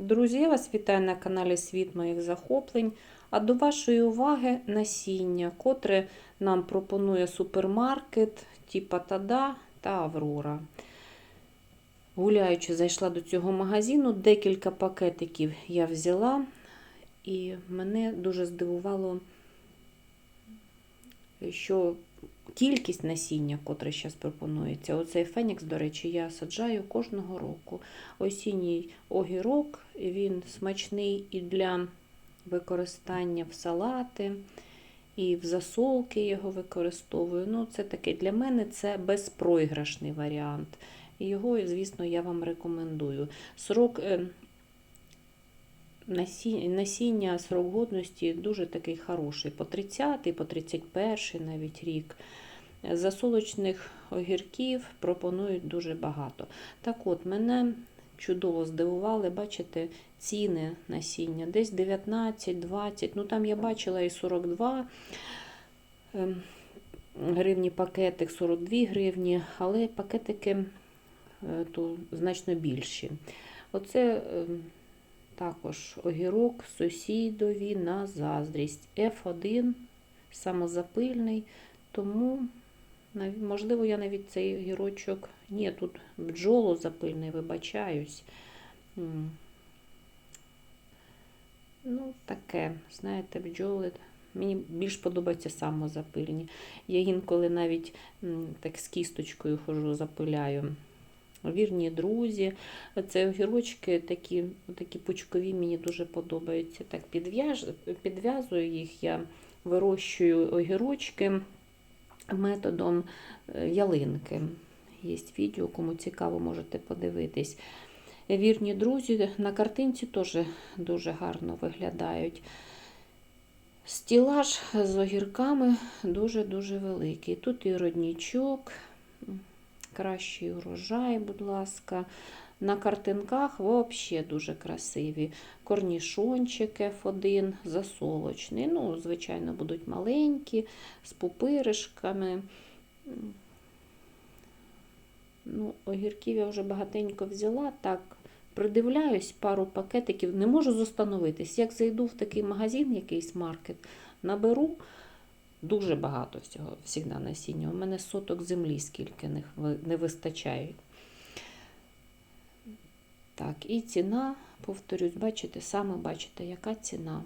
Друзі, вас вітаю на каналі Світ моїх захоплень. А до вашої уваги насіння, котре нам пропонує супермаркет типа Тада та Аврора. Гуляючи, зайшла до цього магазину, декілька пакетиків я взяла, і мене дуже здивувало, що кількість насіння, котре зараз пропонується. Оцей фенікс, до речі, я саджаю кожного року. Осінній огірок, він смачний і для використання в салати, і в засолки його використовую. Ну, це таке для мене це безпроіграшний варіант. Його, звісно, я вам рекомендую. Срок е, насіння, срок годності дуже такий хороший. По 30, по 31 навіть рік. Засолочних огірків пропонують дуже багато. Так от, мене чудово здивували, бачите, ціни насіння. Десь 19-20, ну там я бачила і 42 ем, гривні пакетик, 42 гривні, але пакетики е, то значно більші. Оце ем, також огірок сусідові на заздрість. F1 самозапильний, тому можливо я навіть цей огірочок. Ні, тут бджоло запильний, вибачаюсь. Ну, таке, знаєте, бджоли. Мені більш подобаються самозапильні. Я інколи навіть так з кісточкою хожу, запиляю. Вірні друзі. Це огірочки такі, такі пучкові, мені дуже подобаються. Так підв'язую їх, я вирощую огірочки методом е, ялинки. Є відео, кому цікаво, можете подивитись. Вірні друзі на картинці теж дуже гарно виглядають. Стілаж з огірками дуже-дуже великий. Тут і роднічок, кращий урожай, будь ласка. На картинках взагалі дуже красиві. Корнішончик F1, засолочний. Ну, звичайно, будуть маленькі, з пупиришками. Ну, огірків я вже багатенько взяла. Так, придивляюсь, пару пакетиків, не можу зостановитись. Як зайду в такий магазин, якийсь маркет, наберу дуже багато всього, завжди насіння. У мене соток землі, скільки не, вистачає. Так, і ціна, повторюсь, бачите, саме бачите, яка ціна.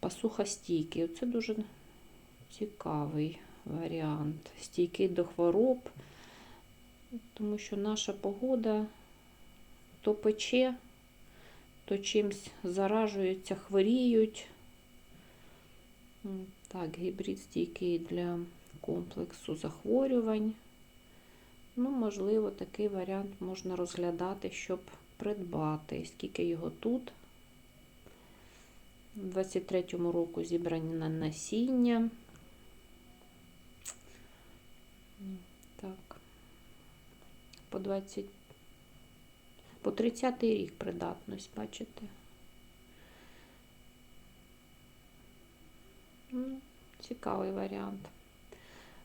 Пасухостійкий. Оце дуже цікавий варіант. Стійкий до хвороб, тому що наша погода то пече, то чимсь заражуються, хворіють. Так, гібрид стійкий для комплексу захворювань. Ну, можливо, такий варіант можна розглядати, щоб придбати. Скільки його тут? У 23-му року зібрані на насіння. Так. По 20. По 30 рік придатність, бачите? Ну, Цікавий варіант.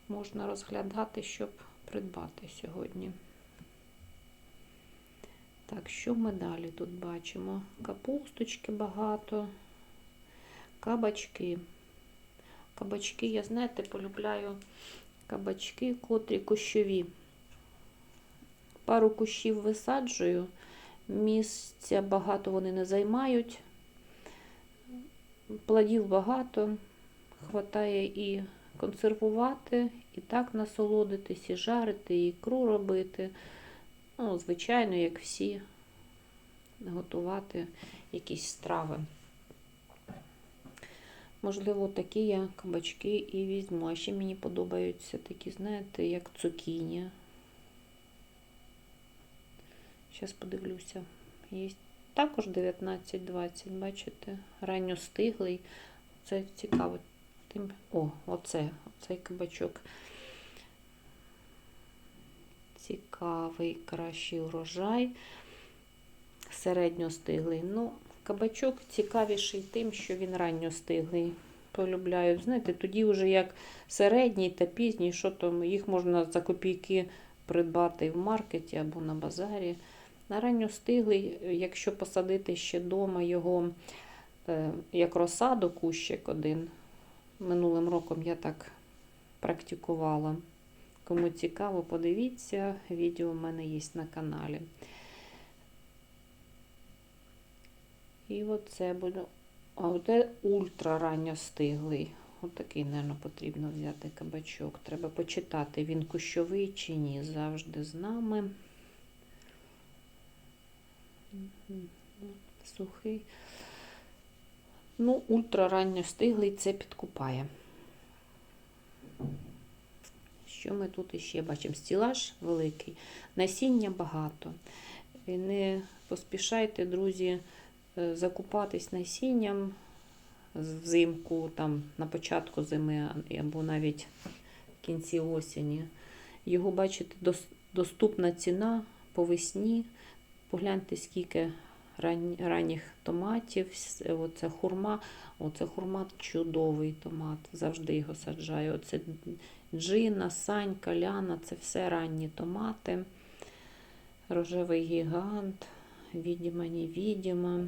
Можна розглядати, щоб придбати сьогодні. Так, що ми далі тут бачимо? Капусточки багато, кабачки. Кабачки, я, знаєте, полюбляю кабачки, котрі кущові. Пару кущів висаджую, місця багато вони не займають, плодів багато, хватає і консервувати, і так насолодитись, і жарити, і ікру робити. Ну, звичайно, як всі, готувати якісь страви. Можливо, такі я кабачки і візьму. А ще мені подобаються такі, знаєте, як цукіні. Зараз подивлюся. Є також 19-20, бачите, ранньостиглий. Це цікаво. О, оце, оцей кабачок. Цікавий, кращий урожай. Середньостиглий. Ну, кабачок цікавіший тим, що він ранньостиглий. Полюбляю. Знаєте, тоді вже як середній та пізній, що там, їх можна за копійки придбати в маркеті або на базарі. Ранньостиглий, якщо посадити ще вдома його е, як розсаду кущик один. Минулим роком я так практикувала. Кому цікаво, подивіться, відео в мене є на каналі. І оце буде. А оце ультра ранньостиглий. Отакий, мабуть, потрібно взяти кабачок. Треба почитати, він кущовий чи ні. Завжди з нами. Сухий. Ну, ультра ранньостиглий це підкупає. Що ми тут іще бачимо? Стілаж великий, насіння багато. Не поспішайте, друзі, е, закупатись насінням взимку, там, на початку зими або навіть в кінці осені. Його, бачите, доступна ціна по весні. Погляньте, скільки ранніх томатів. Оце хурма. Оце хурма чудовий томат. Завжди його саджаю. Оце Джина, Санька, Ляна це все ранні томати. Рожевий гігант, відіма, невідіма.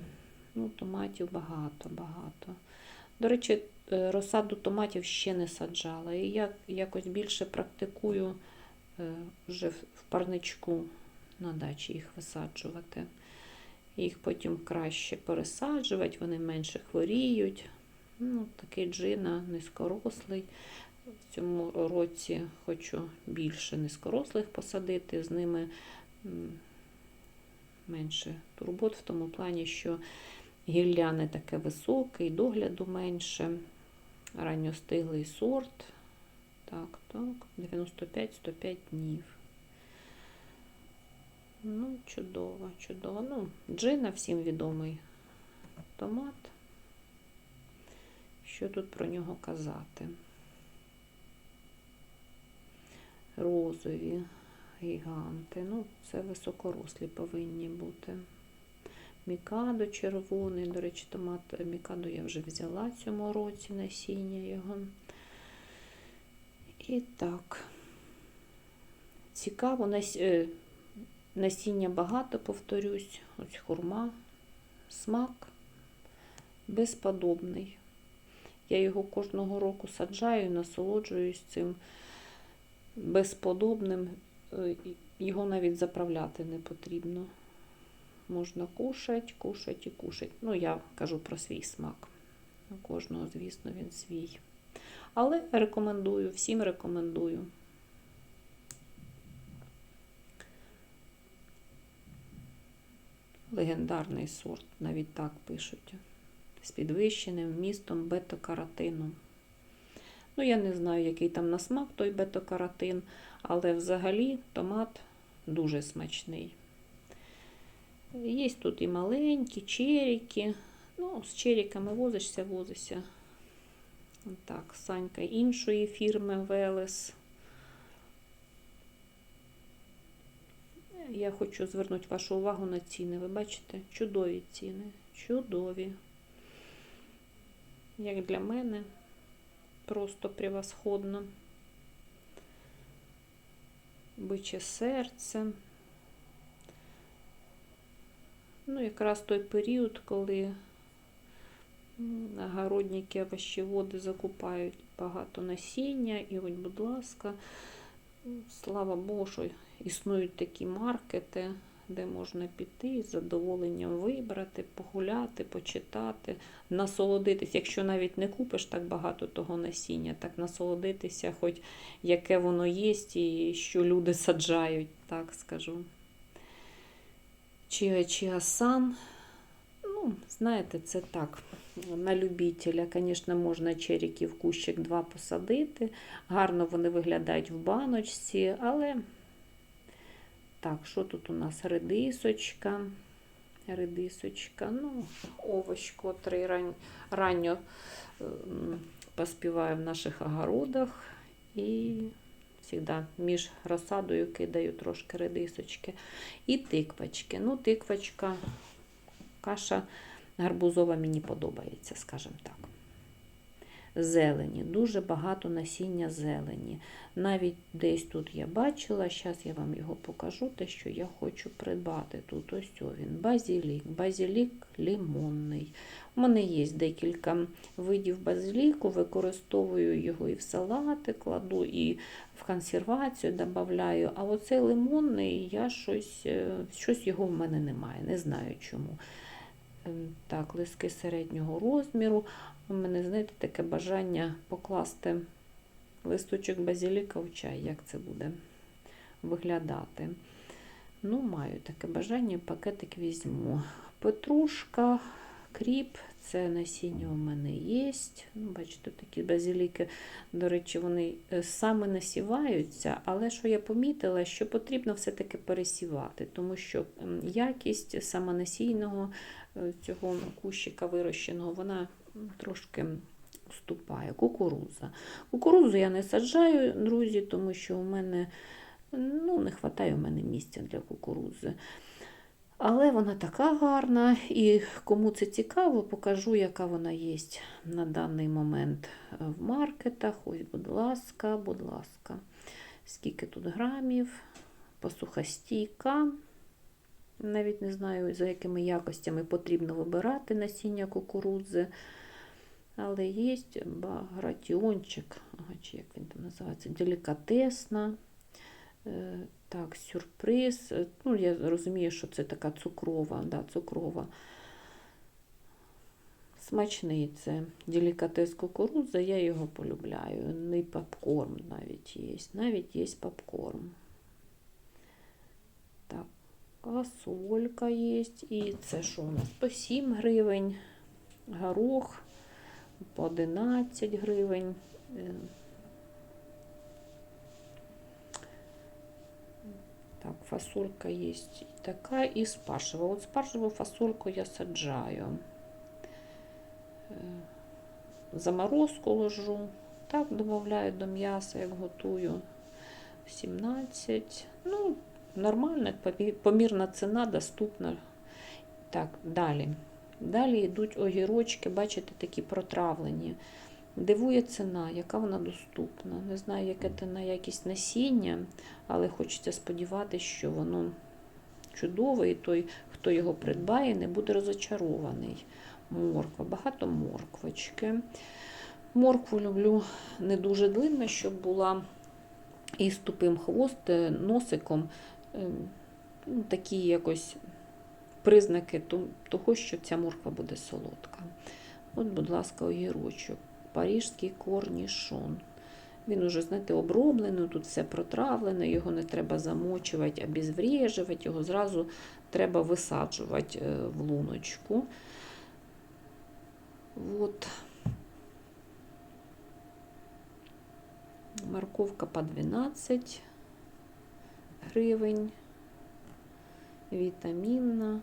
Ну, томатів багато, багато. До речі, е, розсаду томатів ще не саджала. І я якось більше практикую е, вже в в парничку на дачі їх висаджувати. Їх потім краще пересаджувати, вони менше хворіють. Ну, такий джина низькорослий. В цьому році хочу більше низькорослих посадити, з ними менше турбот в тому плані, що гілля не таке високе, і догляду менше. Ранньостиглий сорт. Так, так, 95-105 днів. Ну, чудово, чудово. Ну, джина всім відомий томат. Що тут про нього казати? Розові гіганти. Ну, це високорослі повинні бути. Мікадо червоний, до речі, томат Мікадо я вже взяла цьому році насіння його. І так, цікаво, е, насіння багато, повторюсь, ось хурма, смак безподобний. Я його кожного року саджаю, насолоджуюсь цим безподобним. Е, Його навіть заправляти не потрібно. Можна кушати, кушати і кушати. Ну, я кажу про свій смак. У кожного, звісно, він свій. Але рекомендую, всім рекомендую. Легендарний сорт, навіть так пишуть. З підвищеним вмістом бета-каротину. Ну, я не знаю, який там на смак той бета-каротин, але взагалі томат дуже смачний. Є тут і маленькі, черіки. Ну, з черіками возишся, возишся. Так, Санька іншої фірми Велес. Я хочу звернути вашу увагу на ціни. Ви бачите? Чудові ціни. Чудові. Як для мене, просто превосходно. Биче серце. Ну, якраз той період, коли огородники, овощеводи закупають багато насіння. І от, будь ласка, слава Богу, що існують такі маркети, де можна піти з задоволенням вибрати, погуляти, почитати, насолодитись. Якщо навіть не купиш так багато того насіння, так насолодитися, хоч яке воно є, і що люди саджають, так скажу. Чия Чіасан. Ну, знаєте, це так. На любителя, звісно, можна черіків кущик два посадити. Гарно вони виглядають в баночці, але так, що тут у нас? Редисочка. Редисочка, ну, овощ, котрий ран... ранньо ем, поспіває в наших огородах. І завжди між розсадою кидаю трошки редисочки. І тиквочки. Ну, тиквочка, каша гарбузова мені подобається, скажімо так. Зелені, дуже багато насіння зелені. Навіть десь тут я бачила, зараз я вам його покажу, те, що я хочу придбати. Тут ось він, базілік, базілік лимонний. У мене є декілька видів базиліку, використовую його і в салати кладу, і в консервацію додаю. А оцей лимонний, я щось, е, щось його в мене немає, не знаю чому. Ем, Так, лиски середнього розміру. У мене, знаєте, таке бажання покласти листочок базиліка в чай, як це буде виглядати. Ну, маю таке бажання, пакетик візьму. Петрушка, кріп, це насіння у мене є. Ну, бачите, такі базиліки, до речі, вони е, саме насіваються, але що я помітила, що потрібно все-таки пересівати, тому що якість самонасійного е, цього кущика вирощеного, вона трошки уступає. Кукуруза. Кукурузу я не саджаю, друзі, тому що у мене ну, не вистачає у мене місця для кукурузи. Але вона така гарна, і кому це цікаво, покажу, яка вона є на даний момент в маркетах. Ось, будь ласка, будь ласка, скільки тут грамів, посухостійка. Навіть не знаю, за якими якостями потрібно вибирати насіння кукурудзи. Але є багратіончик, чи як він там називається, делікатесна. Е, Так, сюрприз. Е, Ну, я розумію, що це така цукрова, да, цукрова. Смачний це делікатес кукурудза, я його полюбляю. Не попкорн навіть є. Навіть є попкорн. Так, квасолька є. І це що у нас? По 7 гривень. Горох по 11 гривень. Е, Так, фасолька є така, і спаржева. От спаржеву фасольку я саджаю. Е, Заморозку ложу. Так, додаю до м'яса, як готую. 17. Ну, нормальна, помірна ціна, доступна. Так, далі. Далі йдуть огірочки, бачите, такі протравлені. Дивує ціна, яка вона доступна. Не знаю, яке це на якість насіння, але хочеться сподіватися, що воно чудове, і той, хто його придбає, не буде розочарований. Морква, багато морквочки. Моркву люблю не дуже длинно, щоб була і з тупим хвост, е, носиком. Ем, ну, Такі якось признаки того, що ця морква буде солодка. От, будь ласка, огірочок. Парижський корнішон. Він уже, знаєте, оброблений, тут все протравлене, його не треба замочувати, обезврежувати, його зразу треба висаджувати е, в луночку. От. Морковка по 12 гривень. Вітамінна.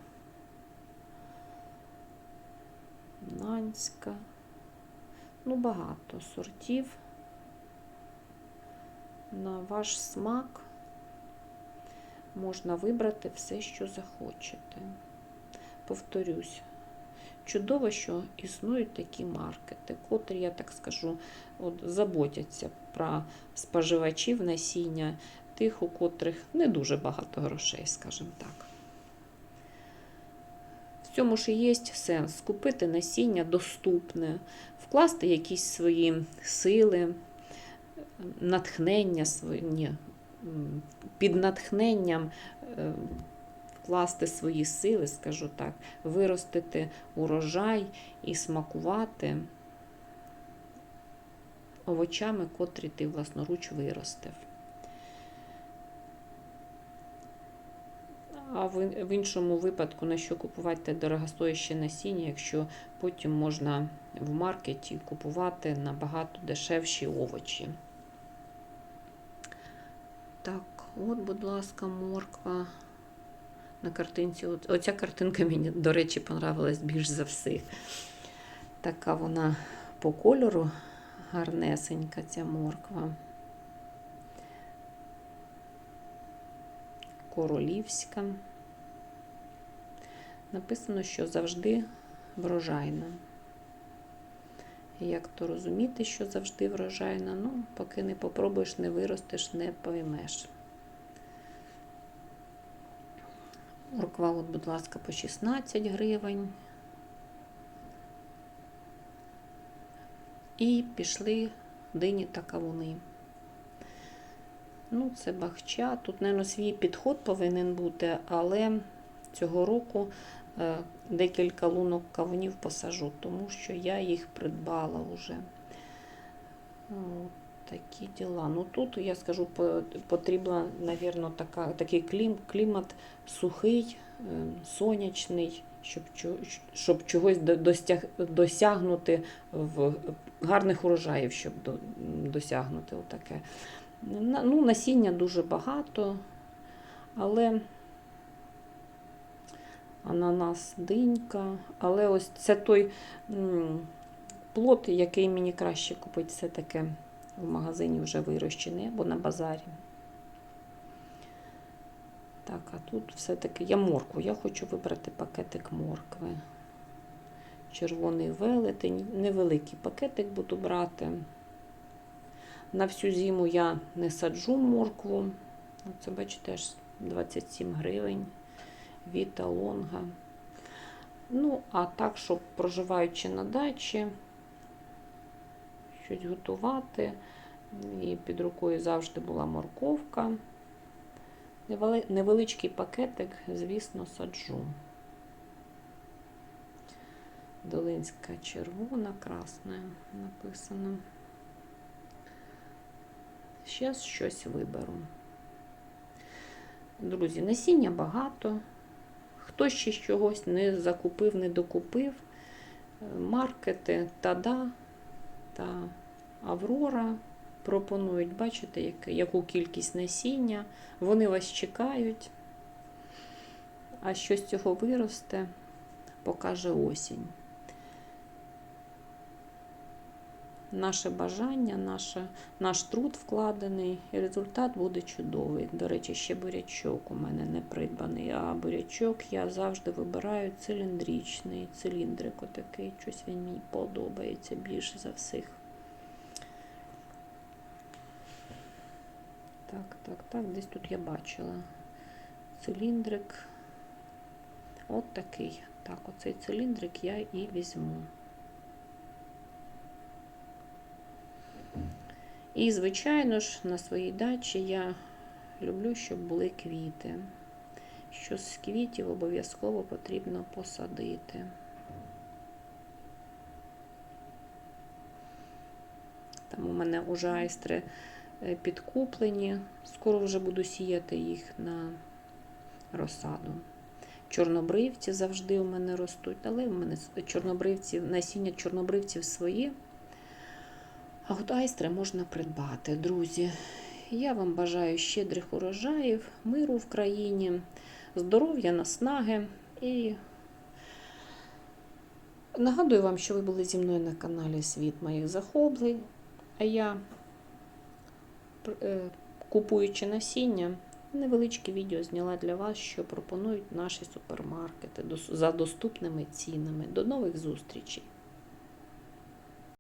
Нанська. Ну, багато сортів. На ваш смак можна вибрати все, що захочете. Повторюсь, чудово, що існують такі маркети, котрі, я так скажу, от, заботяться про споживачів насіння, тих, у котрих не дуже багато грошей, скажімо так. В цьому ж і є сенс купити насіння доступне, вкласти якісь свої сили, натхнення ні, під натхненням е, вкласти свої сили, скажу так, виростити урожай і смакувати овочами, котрі ти власноруч виростив. А в, іншому випадку, на що купувати дорогостояще насіння, якщо потім можна в маркеті купувати набагато дешевші овочі. Так, от, будь ласка, морква. На картинці. Оця картинка мені, до речі, понравилась більш за всіх. Така вона по кольору гарнесенька ця морква. Королівська. Написано, що завжди врожайна. як то розуміти, що завжди врожайна. Ну, поки не попробуєш, не виростеш, не поймеш. Морква, будь ласка, по 16 гривень. І пішли дині та кавуни. Ну, це бахча. Тут, мабуть, свій підход повинен бути, але цього року е, декілька лунок кавунів посажу, тому що я їх придбала вже. Такі діла. Ну тут, я скажу, по- потрібно, мабуть, така, такий клім, клімат сухий, е, сонячний, щоб, щоб чогось до- достяг, досягнути в гарних урожаїв, щоб досягнути отаке. Ну, насіння дуже багато, але ананас, динька. Але ось це той плод, який мені краще купити все таке в магазині вже вирощений або на базарі. Так, а тут все-таки я моркву. Я хочу вибрати пакетик моркви. Червоний велетень. Невеликий пакетик буду брати. На всю зиму я не саджу моркву. Це, бачите, аж 27 гривень. Віта лонга. Ну, а так, щоб проживаючи на дачі, щось готувати. І під рукою завжди була морковка. Невеличкий пакетик, звісно, саджу. Долинська червона, красна написано. Зараз щось виберу. Друзі, насіння багато. Хто ще чогось не закупив, не докупив. Е, Маркети Тада та Аврора пропонують, бачите, як- яку кількість насіння. Вони вас чекають. А що з цього виросте, покаже осінь. Наше бажання, наше, наш труд вкладений, і результат буде чудовий. До речі, ще бурячок у мене не придбаний, а бурячок я завжди вибираю циліндричний, циліндрик отакий. Щось він мені подобається більше за всіх. Так, так, так, десь тут я бачила. Циліндрик. От такий. Так, оцей циліндрик я і візьму. І, звичайно ж, на своїй дачі я люблю, щоб були квіти. Що з квітів обов'язково потрібно посадити. Там у мене уже айстри е, підкуплені. Скоро вже буду сіяти їх на розсаду. Чорнобривці завжди у мене ростуть, але у мене чорнобривці, насіння чорнобривців своє. А от айстри можна придбати, друзі. Я вам бажаю щедрих урожаїв, миру в країні, здоров'я, наснаги. І нагадую вам, що ви були зі мною на каналі Світ моїх захоплень. А я, е, купуючи насіння, невеличке відео зняла для вас, що пропонують наші супермаркети за доступними цінами. До нових зустрічей!